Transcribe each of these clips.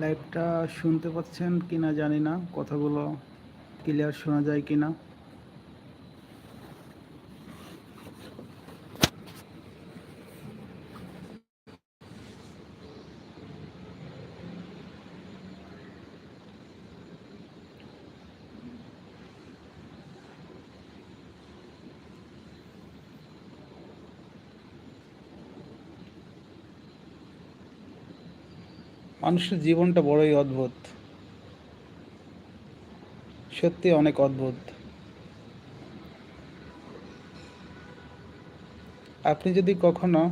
লাইভটা শুনতে পাচ্ছেন কিনা জানি না কথাগুলো ক্লিয়ার শোনা যায় কিনা। মানুষের জীবনটা বড়ই অদ্ভুত। সত্যি অনেক অদ্ভুত। আপনি যদি কখনো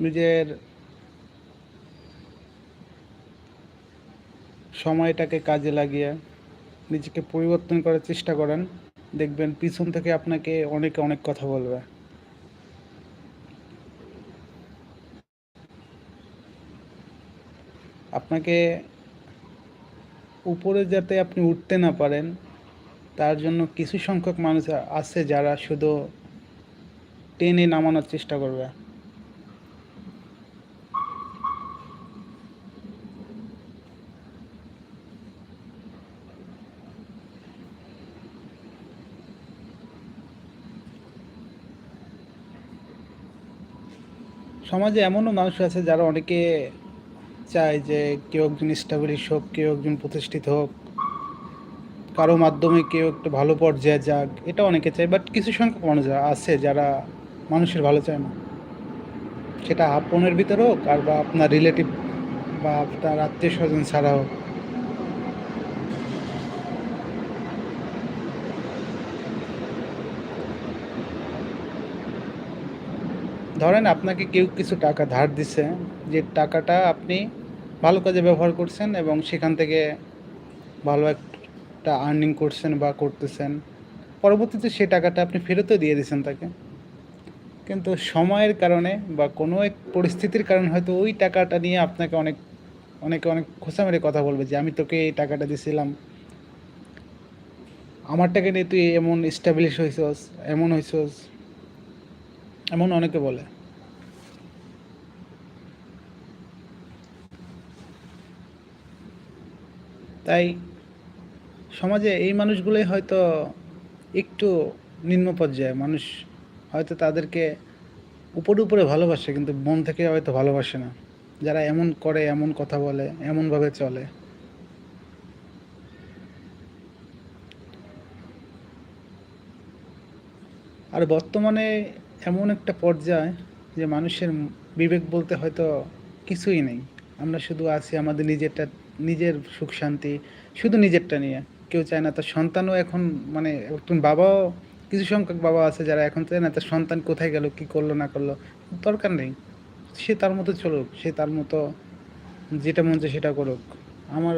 নিজের সময়টাকে কাজে লাগিয়ে নিজেকে পরিবর্তন করার চেষ্টা করেন, দেখবেন পিছন থেকে আপনাকে অনেকে অনেক কথা বলবে। আপনাকে উপরে যাতে আপনি উঠতে না পারেন, তার জন্য কিছু সংখ্যক মানুষ আছে যারা শুধু টেনে নামানোর চেষ্টা করবে। সমাজে এমনও মানুষ আছে যারা অনেকে চায় যে কেউ একজন স্টাবলিশ হোক, কেউ একজন প্রতিষ্ঠিত হোক, কারও মাধ্যমে কেউ একটু ভালো পর্যায়ে যাক, এটা অনেকে চায় বাট কিছু সংখ্যক মানুষ আছে যারা মানুষের ভালো চায় না। সেটা আপনের ভিতরে হোক আর বা আপনার রিলেটিভ বা আপনার আত্মীয় স্বজন ছাড়া হোক। ধরেন আপনাকে কেউ কিছু টাকা ধার দিছে, যে টাকাটা আপনি ভালো কাজে ব্যবহার করছেন এবং সেখান থেকে ভালো একটা আর্নিং করছেন বা করতেছেন। পরবর্তীতে সে টাকাটা আপনি ফেরতও দিয়ে দিয়েছেন তাকে। কিন্তু সময়ের কারণে বা কোনো এক পরিস্থিতির কারণে হয়তো ওই টাকাটা নিয়ে আপনাকে অনেক, অনেকে অনেক খোসা মেরে কথা বলবে যে, আমি তোকে এই টাকাটা দিয়েছিলাম। আমার টাকা নিয়ে তুই এমন স্টাবলিশ হয়েছস এমন হয়েছস এমন অনেকে বলে। তাই সমাজে এই মানুষগুলোই হয়তো একটু নিম্ন পর্যায়ে। মানুষ হয়তো তাদেরকে উপরে উপরে ভালোবাসে, কিন্তু মন থেকে হয়তো ভালোবাসে না। যারা এমন করে, এমন কথা বলে, এমনভাবে চলে। আর বর্তমানে এমন একটা পর্যায় যে মানুষের বিবেক বলতে হয়তো কিছুই নেই। আমরা শুধু আছি আমাদের নিজেরটা নিজের সুখ শান্তি, শুধু নিজেরটা নিয়ে। কেউ চায় না তার সন্তানও এখন মানে একজন বাবাও, কিছু সংখ্যক বাবা আছে যারা এখন চায় না তার সন্তান কোথায় গেল, কি করল, না করল, দরকার নেই। সে তার মতো চলুক, সে তার মতো যেটা মন চায় সেটা করুক। আমার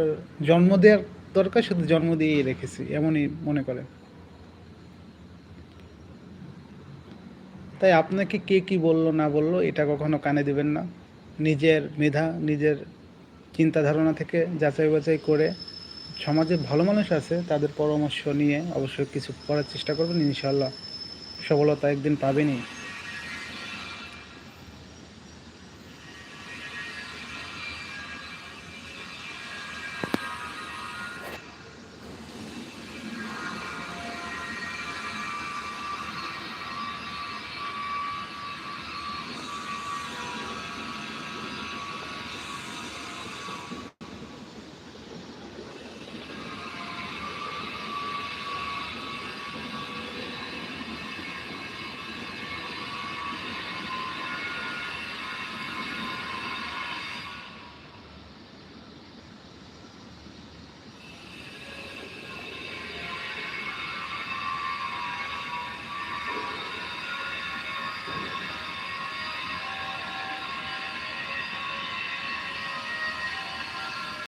জন্ম দেওয়ার দরকার, শুধু জন্ম দিয়েই রেখেছি, এমনই মনে করে। তাই আপনাকে কে কি বলল, না বলল, এটা কখনো কানে দিবেন না। নিজের মেধা, নিজের চিন্তা ধারণা থেকে যাচাই বাছাই করে সমাজে ভালো মানুষ আছে, তাদের পরামর্শ নিয়ে অবশ্যই কিছু করার চেষ্টা করবেন ইনশাল্লাহ সফলতা একদিন পাবেনই।